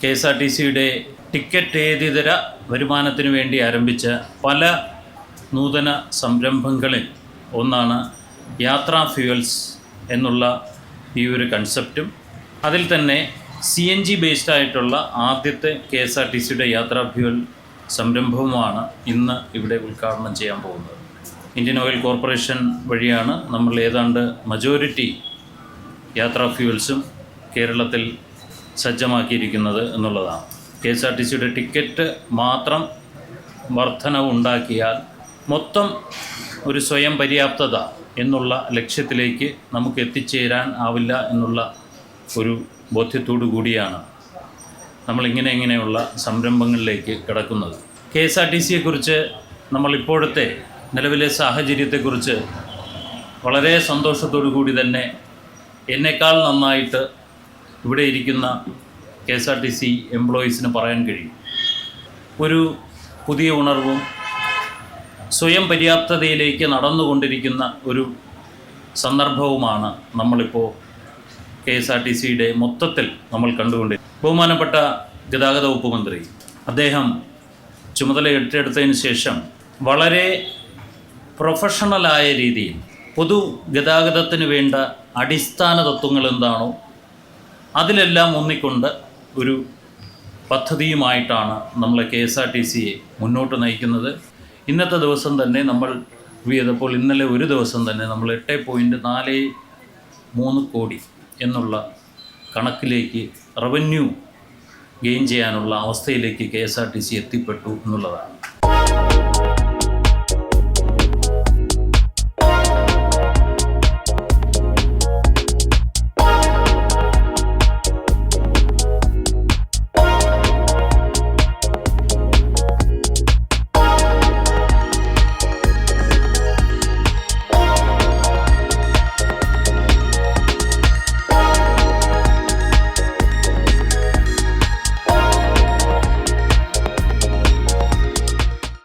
K S R T സിയുടെ ticket ഏതിതര വരുമാനത്തിന് വേണ്ടി ആരംഭിച്ച പല നൂതന സംരംഭങ്ങളിൽ ഒന്നാണ് യാത്രാ ഫ്യൂവൽസ് എന്നുള്ള ഈ ഒരു കൺസെപ്റ്റും അതിൽ തന്നെ സി എൻ ജി ബേസ്ഡ് ആയിട്ടുള്ള ആദ്യത്തെ കെ എസ് ആർ ടി സിയുടെ യാത്രാ ഫ്യൂവൽ സംരംഭവുമാണ് ഇന്ന് ഇവിടെ ഉദ്ഘാടനം ചെയ്യാൻ പോകുന്നത്. ഇന്ത്യൻ ഓയിൽ കോർപ്പറേഷൻ വഴിയാണ് നമ്മൾ ഏതാണ്ട് മജോറിറ്റി യാത്രാ ഫ്യൂവൽസും കേരളത്തിൽ സജ്ജമാക്കിയിരിക്കുന്നത് എന്നുള്ളതാണ്. കെ എസ് ആർ ടി സിയുടെ ടിക്കറ്റ് മാത്രം വർധനവ് ഉണ്ടാക്കിയാൽ മൊത്തം ഒരു സ്വയം പര്യാപ്തത എന്നുള്ള ലക്ഷ്യത്തിലേക്ക് നമുക്ക് എത്തിച്ചേരാൻ ആവില്ല എന്നുള്ള ഒരു ബോധ്യത്തോടു കൂടിയാണ് നമ്മളിങ്ങനെ ഇങ്ങനെയുള്ള സംരംഭങ്ങളിലേക്ക് കിടക്കുന്നത്. കെ എസ് ആർ ടി സിയെക്കുറിച്ച് നമ്മളിപ്പോഴത്തെ നിലവിലെ സാഹചര്യത്തെക്കുറിച്ച് വളരെ സന്തോഷത്തോടു കൂടി തന്നെ എന്നേക്കാൾ നന്നായിട്ട് ഇവിടെ ഇരിക്കുന്ന K S R T C എംപ്ലോയീസിന് പറയാൻ കഴിയും. ഒരു പുതിയ ഉണർവും സ്വയം പര്യാപ്തതയിലേക്ക് നടന്നുകൊണ്ടിരിക്കുന്ന ഒരു സന്ദർഭവുമാണ് നമ്മളിപ്പോൾ കെ എസ് ആർ ടി സിയുടെ മൊത്തത്തിൽ നമ്മൾ കണ്ടുകൊണ്ട് ബഹുമാനപ്പെട്ട ഗതാഗത വകുപ്പ് മന്ത്രി അദ്ദേഹം ചുമതല ഏറ്റെടുത്തതിന് ശേഷം വളരെ പ്രൊഫഷണലായ രീതിയിൽ പൊതു ഗതാഗതത്തിന് വേണ്ട അടിസ്ഥാന തത്വങ്ങൾ എന്താണോ അതിലെല്ലാം ഒന്നിക്കൊണ്ട് ഒരു പദ്ധതിയുമായിട്ടാണ് നമ്മൾ കെ എസ് ആർ ടി സിയെ മുന്നോട്ട് നയിക്കുന്നത്. ഇന്നത്തെ ദിവസം തന്നെ നമ്മൾ ചെയ്തപ്പോൾ ഇന്നലെ ഒരു ദിവസം തന്നെ നമ്മൾ എട്ട് പോയിന്റ് നാല് മൂന്ന് കോടി എന്നുള്ള കണക്കിലേക്ക് റവന്യൂ ഗെയിൻ ചെയ്യാനുള്ള അവസ്ഥയിലേക്ക് K S R T C എത്തിപ്പെട്ടു എന്നുള്ളതാണ്.